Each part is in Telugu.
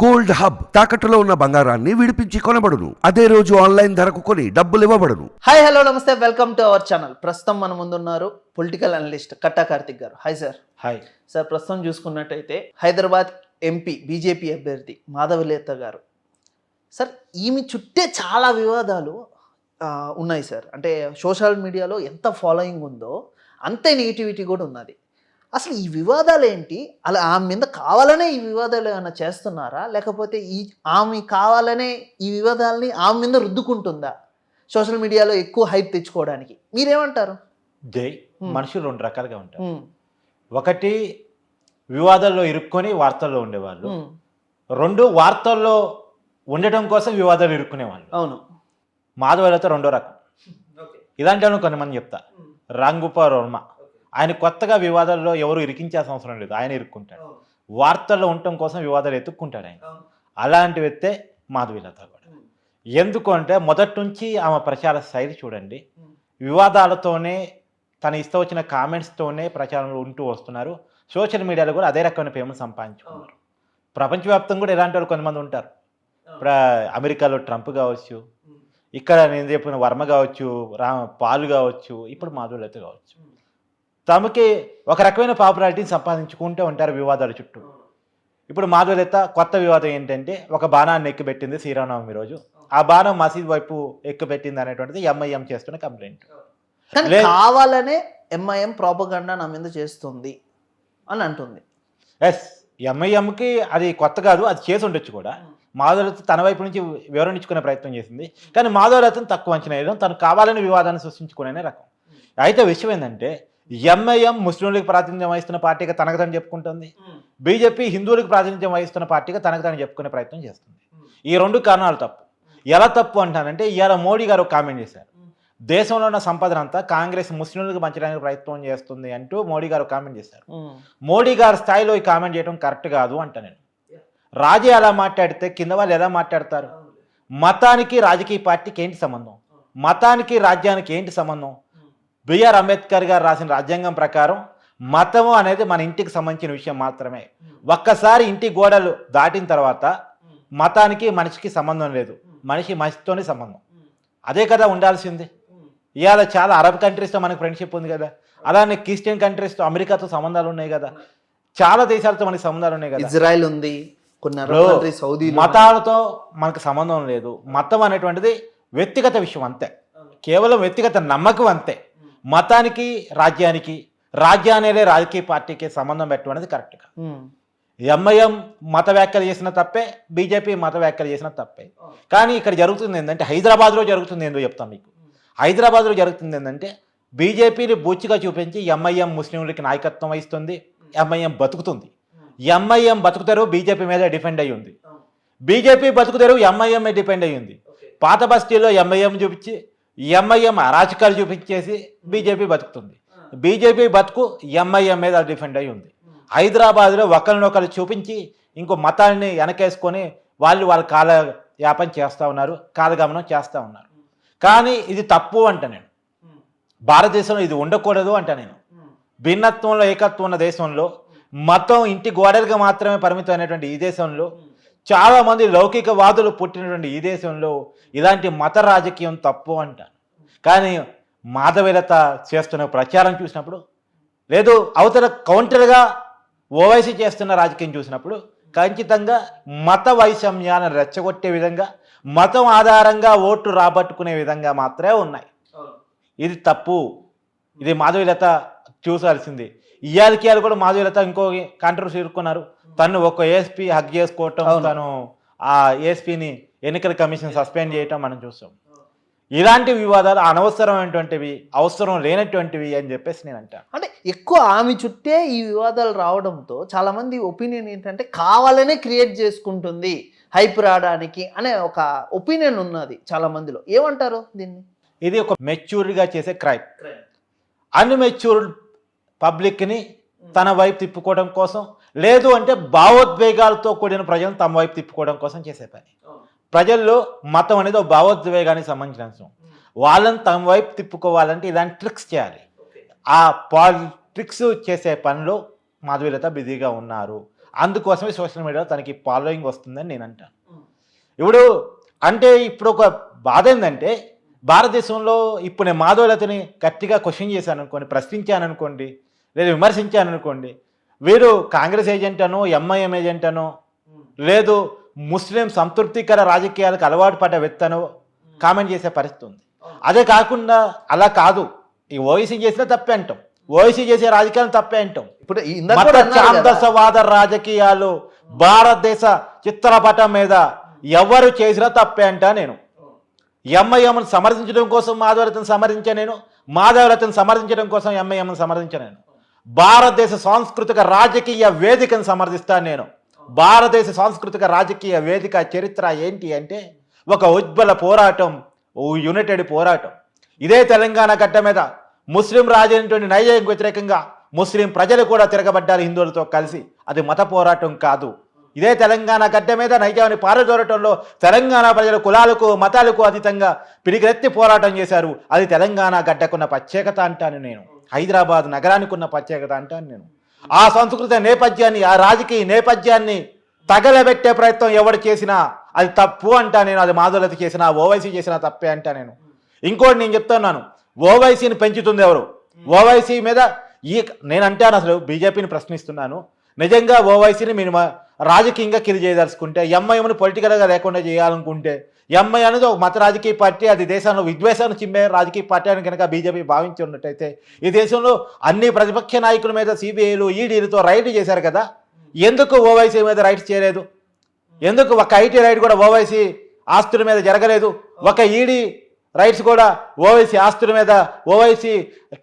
గోల్డ్ హబ్ తాకట్టులో ఉన్న బంగారాన్ని విడిపించి కొనబడును. అదే రోజు ఆన్లైన్ ధరకు కొని డబ్బులు ఇవ్వబడును. హాయ్ హలో నమస్తే. Welcome to our channel. ప్రస్తుతం మన ముందున్నారు పొలిటికల్ అనలిస్ట్ కట్టా కార్తిక్ గారు. Hi sir. హాయ్. సార్ ప్రస్తుతం చూసుకున్నట్టయితే హైదరాబాద్ ఎంపీ బీజేపీ అభ్యర్థి మాధవలేత గారు. సార్ ఈమె చుట్టే చాలా వివాదాలు ఉన్నాయి సార్. అంటే సోషల్ మీడియాలో ఎంత ఫాలోయింగ్ ఉందో అంతే నెగిటివిటీ కూడా ఉన్నది. అసలు ఈ వివాదాలు ఏంటి అలా ఆమె మీద కావాలనే ఈ వివాదాలు ఏమైనా చేస్తున్నారా? లేకపోతే ఈ ఆమె కావాలనే ఈ వివాదాలని ఆమె మీద రుద్దుకుంటుందా? సోషల్ మీడియాలో ఎక్కువ హైప్ తెచ్చుకోవడానికి. మీరేమంటారు? జై. మనుషులు రెండు రకాలుగా ఉంటారు. ఒకటి వివాదాల్లో ఇరుక్కొని వార్తల్లో ఉండేవాళ్ళు. రెండు వార్తల్లో ఉండటం కోసం వివాదాలు ఇరుక్కునేవాళ్ళు. అవును. మాధవలతో రెండో రకం. ఇలాంటి కొంతమంది చెప్తా రాంగోపాల్ వర్మ. ఆయన కొత్తగా వివాదాల్లో ఎవరు ఇరికించాల్సిన అవసరం లేదు. ఆయన ఇరుక్కుంటాడు. వార్తల్లో ఉండటం కోసం వివాదాలు ఎత్తుక్కుంటాడు ఆయన. అలాంటి వ్యక్తే మాధవీలత కూడా ఎందుకు అంటే మొదటి నుంచి ఆమె ప్రచార శైలి చూడండి. వివాదాలతోనే తన ఇష్టం వచ్చిన కామెంట్స్తోనే ప్రచారంలో ఉంటూ వస్తున్నారు. సోషల్ మీడియాలో కూడా అదే రకమైన ఫేమస్ సంపాదించుకున్నారు. ప్రపంచవ్యాప్తంగా కూడా ఇలాంటి వాళ్ళు కొంతమంది ఉంటారు. ఇప్పుడు అమెరికాలో ట్రంప్ కావచ్చు ఇక్కడ నేను చెప్పిన వర్మ కావచ్చు రామ పాలు కావచ్చు ఇప్పుడు మాధులత కావచ్చు. తమకి ఒక రకమైన పాపులారిటీని సంపాదించుకుంటూ ఉంటారు వివాదాల చుట్టూ. ఇప్పుడు మాధులత కొత్త వివాదం ఏంటంటే ఒక బాణాన్ని ఎక్కిపెట్టింది శ్రీరామనవమి రోజు. ఆ బాణం మసీద్ వైపు ఎక్కుపెట్టింది అనేటువంటిది ఎంఐఎం చేస్తున్న కంప్లైంట్. కావాలనే ఎంఐఎం ప్రాపగండా నా మీద చేస్తుంది అని అంటుంది. ఎస్ ఎంఐఎంకి అది కొత్త కాదు అది చేసి ఉండొచ్చు కూడా. మాధవరత్న తన వైపు నుంచి వివరణ ఇచ్చుకునే ప్రయత్నం చేసింది. కానీ మాధవరత్న తక్కువ అంచనా వేయడం తను కావాలని వివాదాన్ని సృష్టించుకునే రకం. అయితే విషయం ఏంటంటే ఎంఐఎం ముస్లింలకు ప్రాతినిధ్యం వహిస్తున్న పార్టీగా తనకు తను చెప్పుకుంటుంది బీజేపీ హిందువులకు ప్రాతినిధ్యం వహిస్తున్న పార్టీగా తనకు తను చెప్పుకునే ప్రయత్నం చేస్తుంది. ఈ రెండు కారణాలు తప్పు. ఎలా తప్పు అంటానంటే ఇవాళ మోడీ గారు కామెంట్ చేశారు. దేశంలో ఉన్న సంపదన అంతా కాంగ్రెస్ ముస్లింలకు పంచడానికి ప్రయత్నం చేస్తుంది అంటూ మోడీ గారు కామెంట్ చేశారు. మోడీ గారి స్థాయిలో ఈ కామెంట్ చేయడం కరెక్ట్ కాదు అంట నేను. రాజీ ఎలా మాట్లాడితే కింద వాళ్ళు ఎలా మాట్లాడతారు? మతానికి రాజకీయ పార్టీకి ఏంటి సంబంధం? మతానికి రాజ్యానికి ఏంటి సంబంధం? బిఆర్ అంబేద్కర్ గారు రాసిన రాజ్యాంగం ప్రకారం మతము అనేది మన ఇంటికి సంబంధించిన విషయం మాత్రమే. ఒక్కసారి ఇంటి గోడలు దాటిన తర్వాత మతానికి మనిషికి సంబంధం లేదు. మనిషి మనిషితోనే సంబంధం. అదే కదా ఉండాల్సింది. ఇవాళ చాలా అరబ్ కంట్రీస్తో మనకు ఫ్రెండ్షిప్ ఉంది కదా. అలానే క్రిస్టియన్ కంట్రీస్తో అమెరికాతో సంబంధాలు ఉన్నాయి కదా. చాలా దేశాలతో మనకి సంబంధాలు ఉన్నాయి కదా. ఇజ్రాయెల్ ఉంది కొన్ని సౌదీ మతాలతో మనకు సంబంధం లేదు. మతం అనేటువంటిది వ్యక్తిగత విషయం అంతే. కేవలం వ్యక్తిగత నమ్మకం అంతే. మతానికి రాజ్యానికి రాజ్యానేలే రాజకీయ పార్టీకి సంబంధం పెట్టడం అనేది కరెక్ట్గా ఎంఐఎం మత వ్యాఖ్యలు చేసిన తప్పే బీజేపీ మత వ్యాఖ్యలు చేసిన తప్పే. కానీ ఇక్కడ జరుగుతుంది ఏంటంటే హైదరాబాద్లో జరుగుతుంది ఏందో చెప్తాను మీకు. హైదరాబాద్లో జరుగుతుంది ఏంటంటే బీజేపీని బూచిగా చూపించి ఎంఐఎం ముస్లింలకి నాయకత్వం వహిస్తుంది ఎంఐఎం బతుకుతుంది. ఎంఐఎం బతుకుతారు బీజేపీ మీద డిపెండ్ అయ్యి ఉంది. బీజేపీ బతుకుతారు ఎంఐఎం మీద డిపెండ్ అయ్యి ఉంది. పాత బస్తీలో ఎంఐఎం చూపించి ఎంఐఎం అరాచకాలు చూపించేసి బీజేపీ బతుకుతుంది. బీజేపీ బతుకు ఎంఐఎం మీద డిఫెండ్ అయి ఉంది. హైదరాబాద్లో ఒకరినొకరు చూపించి ఇంకో మతాన్ని వెనకేసుకొని వాళ్ళు వాళ్ళ కాల యాపన చేస్తూ ఉన్నారు కాలగమనం చేస్తూ ఉన్నారు. కానీ ఇది తప్పు అంట నేను. భారతదేశంలో ఇది ఉండకూడదు అంట నేను. భిన్నత్వంలో ఏకత్వం ఉన్న దేశంలో మతం ఇంటి గోడలుగా మాత్రమే పరిమితం అనేటువంటి ఈ దేశంలో చాలా మంది లౌకికవాదులు పుట్టినటువంటి ఈ దేశంలో ఇలాంటి మత రాజకీయం తప్పు అంటాను కానీ మాధవీలత చేస్తున్న ప్రచారం చూసినప్పుడు లేదు అవతల కౌంటర్గా ఓవైసీ చేస్తున్న రాజకీయం చూసినప్పుడు ఖచ్చితంగా మత వైషమ్యాన్ని రెచ్చగొట్టే విధంగా మతం ఆధారంగా ఓట్లు రాబట్టుకునే విధంగా మాత్రమే ఉన్నాయి. ఇది తప్పు. ఇది మాధవీలత చూసాల్సింది. ఇయాలకి ఇయాల కూడా మాధవీలత ఇంకో కాంట్రవర్సీ ఇరుక్కున్నారు తను ఒక ఏఎస్పీ హక్ చేసుకోవటం. తను ఆ ఏఎస్పీని ఎన్నికల కమిషన్ సస్పెండ్ చేయటం మనం చూసాం. ఇలాంటి వివాదాలు అనవసరమైనటువంటివి అవసరం లేనటువంటివి అని చెప్పేసి నేను అంటాను అంటే ఎక్కువ ఆమె చుట్టే ఈ వివాదాలు రావడంతో చాలా మంది ఒపీనియన్ ఏంటంటే కావాలనే క్రియేట్ చేసుకుంటుంది హైప్ రావడానికి అనే ఒక ఒపీనియన్ ఉన్నది చాలా మందిలో ఏమంటారు దీన్ని? ఇది ఒక మెచ్యూర్డ్గా చేసే క్రైమ్ అన్మెచ్యూర్డ్ పబ్లిక్ని తన వైపు తిప్పుకోవడం కోసం లేదు అంటే భావోద్వేగాలతో కూడిన ప్రజలను తమ వైపు తిప్పుకోవడం కోసం చేసే పని. ప్రజల్లో మతం అనేది ఒక భావోద్వేగానికి సంబంధించిన అంశం. వాళ్ళని తమ వైపు తిప్పుకోవాలంటే ఇలాంటి ట్రిక్స్ చేయాలి. ఆ పాల్ ట్రిక్స్ చేసే పనిలో మాధవీలత బిజీగా ఉన్నారు. అందుకోసమే సోషల్ మీడియాలో తనకి ఫాలోయింగ్ వస్తుందని నేను అంటాను. ఇప్పుడు అంటే ఇప్పుడు ఒక బాధ ఏంటంటే భారతదేశంలో ఇప్పుడు నేను మాధవలతని గట్టిగా క్వశ్చన్ చేశాను అనుకోండి ప్రశ్నించాను అనుకోండి లేదా విమర్శించాను అనుకోండి వీరు కాంగ్రెస్ ఏజెంట్ అనో ఎంఐఎం ఏజెంట్ అనో లేదు ముస్లిం సంతృప్తికర రాజకీయాలకు అలవాటు పడ్డ వ్యక్తనో కామెంట్ చేసే పరిస్థితి ఉంది. అదే కాకుండా అలా కాదు. ఈ ఓవైసీ చేసినా తప్పే అంటాం. ఓవైసీ చేసే రాజకీయాలు తప్పే అంటాం. ఇప్పుడు. ఛాందసవాద రాజకీయాలు భారతదేశ చిత్రపటం మీద ఎవరు చేసినా తప్పే అంటా నేను. ఎంఐఎంను సమర్థించడం కోసం మాధవరతను సమర్థించా నేను మాధవరతను సమర్థించడం కోసం ఎంఐఎంను సమర్థించా నేను. భారతదేశ సాంస్కృతిక రాజకీయ వేదికను సమర్థిస్తాను నేను. భారతదేశ సాంస్కృతిక రాజకీయ వేదిక చరిత్ర ఏంటి అంటే ఒక ఉజ్వల పోరాటం ఓ యునైటెడ్ పోరాటం. ఇదే తెలంగాణ గడ్డ మీద ముస్లిం రాజైనటువంటి నైజాంకి వ్యతిరేకంగా ముస్లిం ప్రజలు కూడా తిరగబడ్డారు హిందువులతో కలిసి. అది మత పోరాటం కాదు. ఇదే తెలంగాణ గడ్డ మీద నైజాన్ని పారదోరటంలో తెలంగాణ ప్రజలు కులాలకు మతాలకు అతీతంగా పిడిగెత్తి పోరాటం చేశారు. అది తెలంగాణ గడ్డకున్న ప్రత్యేకత అంటాను నేను. హైదరాబాద్ నగరానికి ఉన్న ప్రత్యేకత అంటాను నేను. ఆ సంస్కృత నేపథ్యాన్ని ఆ రాజకీయ నేపథ్యాన్ని తగలబెట్టే ప్రయత్నం ఎవడు చేసినా అది తప్పు అంటా నేను. అది మాధులత చేసినా ఓవైసీ చేసినా తప్పే అంటా నేను. ఇంకోటి నేను చెప్తున్నాను. ఓవైసీని పెంచుతుంది ఎవరు? ఓవైసీ మీద ఈ నేను అంటాను అసలు బీజేపీని ప్రశ్నిస్తున్నాను. నిజంగా ఓవైసీని మీరు మా- రాజకీయంగా కిరి చేయదలుచుకుంటే ఎంఐఎంను పొలిటికల్గా లేకుండా చేయాలనుకుంటే ఎంఐ అనేది ఒక మత రాజకీయ పార్టీ అది దేశంలో విద్వేషాన్ని చిమ్మే రాజకీయ పార్టీ అని కనుక బీజేపీ భావించి ఉన్నట్టయితే ఈ దేశంలో అన్ని ప్రతిపక్ష నాయకుల మీద సిబిఐలు ఈడీలతో రైడ్ చేశారు కదా? ఎందుకు ఓవైసీ మీద రైట్ చేయలేదు? ఎందుకు ఒక ఐటీ రైడ్ కూడా ఓవైసీ ఆస్తుల మీద జరగలేదు? ఒక ఈడీ రైట్స్ కూడా ఓవైసీ ఆస్తుల మీద ఓవైసీ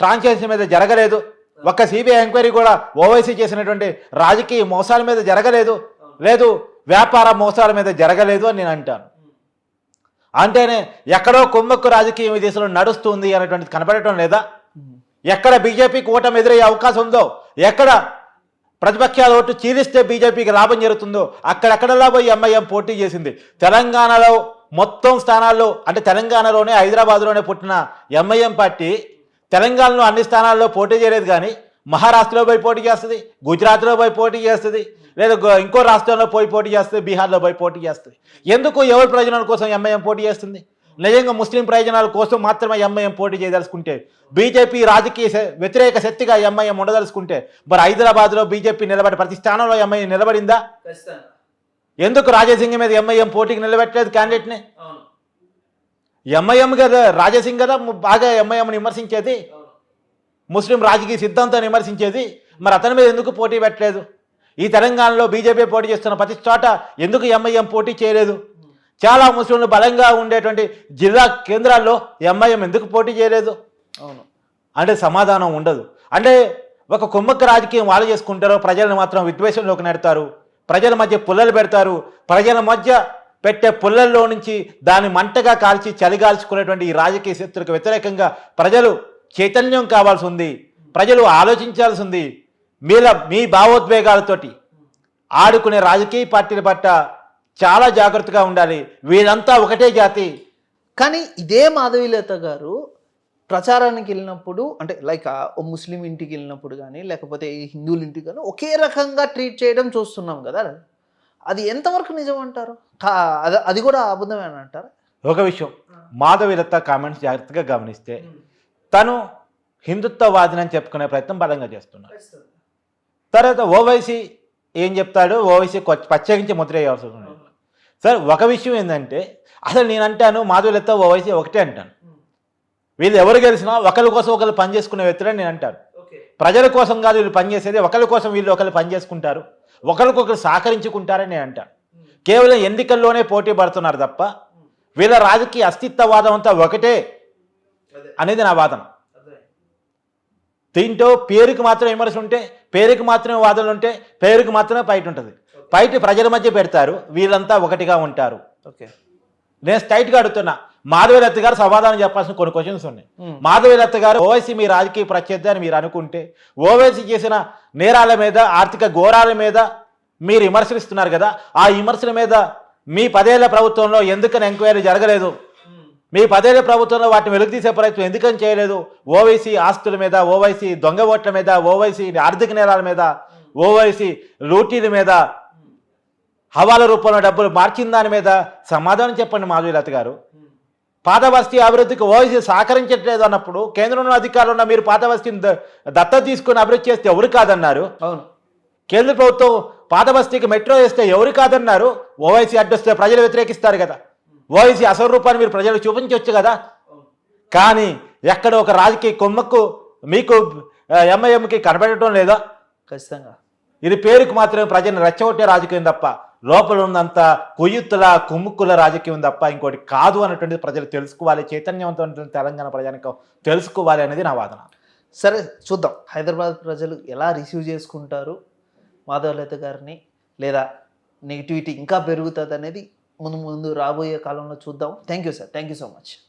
ట్రాన్సాక్షన్ మీద జరగలేదు? ఒక్క సిబిఐ ఎంక్వైరీ కూడా ఓవైసీ చేసినటువంటి రాజకీయ మోసాల మీద జరగలేదు. లేదు వ్యాపార మోసాల మీద జరగలేదు అని నేను అంటాను. అంటేనే ఎక్కడో కుమ్మక్కు రాజకీయం ఈ దేశంలో నడుస్తుంది అనేటువంటిది కనపడటం లేదా? ఎక్కడ బీజేపీ కూటమి ఎదురయ్యే అవకాశం ఉందో? ఎక్కడ ప్రతిపక్షాల ఓటు చీలిస్తే బీజేపీకి లాభం జరుగుతుందో? అక్కడెక్కడలా పోయి ఎంఐఎం పోటీ చేసింది? తెలంగాణలో మొత్తం స్థానాల్లో అంటే తెలంగాణలోనే హైదరాబాద్లోనే పుట్టిన ఎంఐఎం పార్టీ తెలంగాణలో అన్ని స్థానాల్లో పోటీ చేయలేదు కానీ మహారాష్ట్రలో పోయి పోటీ చేస్తుంది గుజరాత్లో పోయి పోటీ చేస్తుంది లేదా ఇంకో రాష్ట్రంలో పోయి పోటీ చేస్తుంది బీహార్లో పోయి పోటీ చేస్తుంది. ఎందుకు ఎవరి ప్రయోజనాల కోసం ఎంఐఎం పోటీ చేస్తుంది? నిజంగా ముస్లిం ప్రయోజనాల కోసం మాత్రమే ఎంఐఎం పోటీ చేయదలుచుకుంటే బీజేపీ రాజకీయ వ్యతిరేక శక్తిగా ఎంఐఎం ఉండదలుచుకుంటే మరి హైదరాబాద్లో బీజేపీ నిలబడి ప్రతి స్థానంలో ఎంఐఎం నిలబడిందా? ఎందుకు రాజాసింగ్ మీద ఎంఐఎం పోటీకి నిలబెట్టలేదు క్యాండిడేట్ని ఎంఐఎం కదా రాజాసింగ్ కదా బాగా ఎంఐఎంని విమర్శించేది. ముస్లిం రాజకీయ సిద్ధాంతాన్ని విమర్శించేది. మరి అతని మీద ఎందుకు పోటీ పెట్టలేదు? ఈ తెలంగాణలో బీజేపీ పోటీ చేస్తున్న ప్రతి చోట ఎందుకు ఎంఐఎం పోటీ చేయలేదు? చాలా ముస్లింలు బలంగా ఉండేటువంటి జిల్లా కేంద్రాల్లో ఎంఐఎం ఎందుకు పోటీ చేయలేదు? అవును. అంటే సమాధానం ఉండదు. అంటే ఒక కుమ్మక్క రాజకీయం వాళ్ళు చేసుకుంటారో ప్రజలను మాత్రం విద్వేషంలోకి నెడతారు. ప్రజల మధ్య పుల్లలు పెడతారు. ప్రజల మధ్య పెట్టే పుల్లల్లో నుంచి దాన్ని మంటగా కాల్చి చలిగాల్చుకునేటువంటి ఈ రాజకీయ శక్తులకు వ్యతిరేకంగా ప్రజలు చైతన్యం కావాల్సి ఉంది. ప్రజలు ఆలోచించాల్సి ఉంది. మీల మీ భావోద్వేగాలతోటి ఆడుకునే రాజకీయ పార్టీల పట్ల చాలా జాగ్రత్తగా ఉండాలి. వీళ్ళంతా ఒకటే జాతి. కానీ ఇదే మాధవీలత గారు ప్రచారానికి వెళ్ళినప్పుడు అంటే లైక్ ఓ ముస్లిం ఇంటికి వెళ్ళినప్పుడు కానీ లేకపోతే ఈ హిందువుల ఇంటికి కానీ ఒకే రకంగా ట్రీట్ చేయడం చూస్తున్నాం కదా. అది ఎంతవరకు నిజం అంటారు అది అది కూడా అబద్ధమే అని అంటారా? ఒక విషయం. మాధవీలత కామెంట్స్ జాగ్రత్తగా గమనిస్తే తను హిందుత్వవాదిని అని చెప్పుకునే ప్రయత్నం బలంగా చేస్తున్నాడు తర్వాత ఓవైసీ ఏం చెప్తాడు? ఓవైసీ ప్రత్యేకించి ముద్ర వేయాల్సి ఉంది సరే ఒక విషయం ఏంటంటే అసలు నేను అంటాను మాధవీలత ఓవైసీ ఒకటే అంటాను. వీళ్ళు ఎవరు గెలిచినా ఒకరి కోసం ఒకరు పని చేసుకునే వ్యక్తులని నేను అంటాను. ప్రజల కోసం కాదు వీళ్ళు పనిచేసేది ఒకరి కోసం వీళ్ళు ఒకరు పని చేసుకుంటారు ఒకరికొకరు సహకరించుకుంటారని నేను అంటాను. కేవలం ఎన్నికల్లోనే పోటీ పడుతున్నారు తప్ప వీళ్ళ రాజకీయ అస్తిత్వవాదం అంతా ఒకటే అనేది నా వాదన. దీంట్లో పేరుకి మాత్రం విమర్శ ఉంటే పేరుకి మాత్రమే వాదనలు ఉంటే పేరుకి మాత్రమే బయట ఉంటుంది. బయట ప్రజల మధ్య పెడతారు వీళ్ళంతా ఒకటిగా ఉంటారు. ఓకే. నేను స్ట్రైట్గా అడుగుతున్నా మాధవీలత గారు సమాధానం చెప్పాల్సిన కొన్ని క్వశ్చన్స్ ఉన్నాయి. మాధవీలత గారు ఓవైసీ మీ రాజకీయ ప్రత్యర్థి అని మీరు అనుకుంటే ఓవైసీ చేసిన నేరాల మీద ఆర్థిక ఘోరాల మీద మీరు విమర్శిస్తున్నారు కదా ఆ విమర్శల మీద మీ పదేళ్ళ ప్రభుత్వంలో ఎందుకని ఎంక్వైరీ జరగలేదు? మీ పదేళ్ళ ప్రభుత్వంలో వాటిని వెలుగుతీసే ప్రయత్నం ఎందుకని చేయలేదు? ఓవైసీ ఆస్తుల మీద ఓవైసీ దొంగ ఓట్ల మీద ఓవైసీ ఆర్థిక నేరాల మీద ఓవైసీ లూటీల మీద హవాల రూపంలో డబ్బులు మార్చిన దాని మీద సమాధానం చెప్పండి మాధవీలత గారు. పాతబస్తీ అభివృద్ధికి ఓవైసీ సహకరించట్లేదు అన్నప్పుడు కేంద్రంలో అధికారులు ఉన్న మీరు పాతబస్తీని ద- దత్తత తీసుకుని అభివృద్ధి చేస్తే ఎవరు కాదన్నారు? అవును. కేంద్ర ప్రభుత్వం పాతబస్తీకి మెట్రో వేస్తే ఎవరు కాదన్నారు? ఓవైసీ అడ్డొస్తే ప్రజలు వ్యతిరేకిస్తారు కదా. ఓవైసీ అసలు రూపాన్ని మీరు ప్రజలకు చూపించవచ్చు కదా. కానీ ఎక్కడ ఒక రాజకీయ కొమ్మక్కు మీకు ఎంఐఎంకి కనబడటం లేదా? ఖచ్చితంగా. ఇది పేరుకు మాత్రమే ప్రజల్ని రెచ్చగొట్టే రాజకీయం తప్ప లోపల ఉన్నంత కొయ్యుత్తుల కుమ్ముక్కుల రాజకీయం తప్ప ఇంకోటి కాదు అన్నటువంటిది ప్రజలు తెలుసుకోవాలి చైతన్యవంతమైన తెలంగాణ ప్రజానికం తెలుసుకోవాలి అనేది నా వాదన. సరే చూద్దాం. హైదరాబాద్ ప్రజలు ఎలా రిసీవ్ చేసుకుంటారు మాధవలత గారిని? లేదా నెగిటివిటీ ఇంకా పెరుగుతుంది అనేది ముందు ముందు రాబోయే కాలంలో చూద్దాం. Thank you sir. Thank you so much.